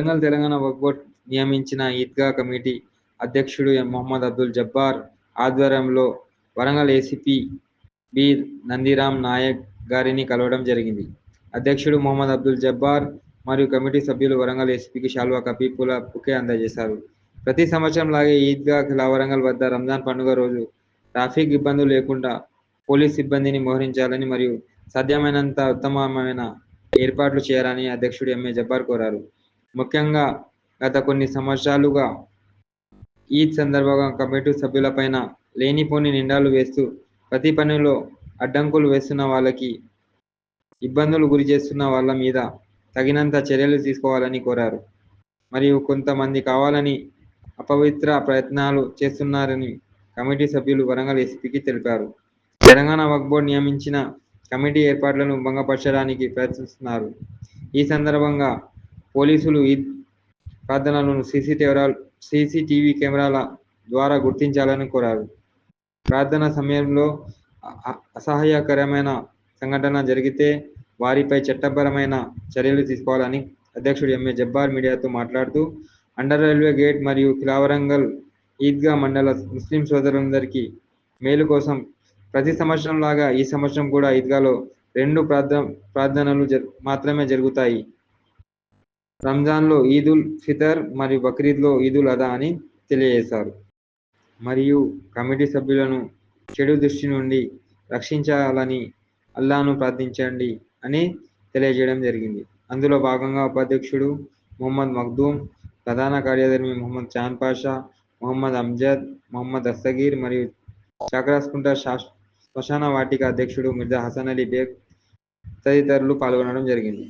వరంగల్ తెలంగాణ వక్ఫ్ నియమించిన ఈద్గా కమిటీ అధ్యక్షుడు మొహమ్మద్ అబ్దుల్ జబ్బార్ ఆధ్వర్యంలో వరంగల్ ఏసీపీ బి నందిరామ్ నాయక్ గారిని కలవడం జరిగింది. అధ్యక్షుడు మొహమ్మద్ అబ్దుల్ జబ్బార్ మరియు కమిటీ సభ్యులు వరంగల్ ఏసీపీకి షాల్వా కప్పి పూల బుకే అందజేశారు. ప్రతి సంవత్సరం లాగే ఈద్గా ఖిలా వరంగల్ వద్ద రంజాన్ పండుగ రోజు ట్రాఫిక్ ఇబ్బందులు లేకుండా పోలీస్ సిబ్బందిని మోహరించాలని మరియు సాధ్యమైనంత ఉత్తమమైన ఏర్పాట్లు చేయాలని అధ్యక్షుడు ఎంఏ జబ్బార్ కోరారు. ముఖ్యంగా గత కొన్ని సంవత్సరాలుగా ఈద్ సందర్భంగా కమిటీ సభ్యులపైన లేనిపోని నిండాలు వేస్తూ ప్రతి పనిలో అడ్డంకులు వేస్తున్న వాళ్ళకి ఇబ్బందులు గురి చేస్తున్న వాళ్ళ మీద తగినంత చర్యలు తీసుకోవాలని కోరారు. మరియు కొంతమంది కావాలని అపవిత్ర ప్రయత్నాలు చేస్తున్నారని కమిటీ సభ్యులు వరంగల్ ఎస్పీకి తెలిపారు. తెలంగాణ వక్ బోర్డు నియమించిన కమిటీ ఏర్పాట్లను భంగపరచడానికి ప్రయత్నిస్తున్నారు. ఈ సందర్భంగా పోలీసులు ఈద్ ప్రార్థనలను సీసీటీవీ కెమెరాల ద్వారా గుర్తించాలని కోరారు. ప్రార్థన సమయంలో అసహ్యకరమైన సంఘటన జరిగితే వారిపై చట్టపరమైన చర్యలు తీసుకోవాలని అధ్యక్షుడు ఎంఏ జబ్బార్ మీడియాతో మాట్లాడుతూ అండర్ రైల్వే గేట్ మరియు కిలావరంగల్ ఈద్గా మండల ముస్లిం సోదరులందరికీ మేలు కోసం ప్రతి సంవత్సరం లాగా ఈ సంవత్సరం కూడా ఈద్గాలో రెండు ప్రార్థనలు మాత్రమే జరుగుతాయి. రంజాన్లో ఈదుల్ ఫితర్ మరియు బక్రీద్లో ఈదుల్ అదా అని తెలియజేశారు. మరియు కమిటీ సభ్యులను చెడు దృష్టి నుండి రక్షించాలని అల్లాను ప్రార్థించండి అని తెలియజేయడం జరిగింది. అందులో భాగంగా ఉపాధ్యక్షుడు మొహమ్మద్ మఖ్దూమ్, ప్రధాన కార్యదర్శి మొహమ్మద్ చాన్ పాషా, మొహమ్మద్ అమ్జద్, మొహమ్మద్ అస్తగీర్ మరియు చక్రాస్కుంట శ్మశాన వాటిక అధ్యక్షుడు మిర్జా హసన్ అలీ బేగ్ తదితరులు పాల్గొనడం జరిగింది.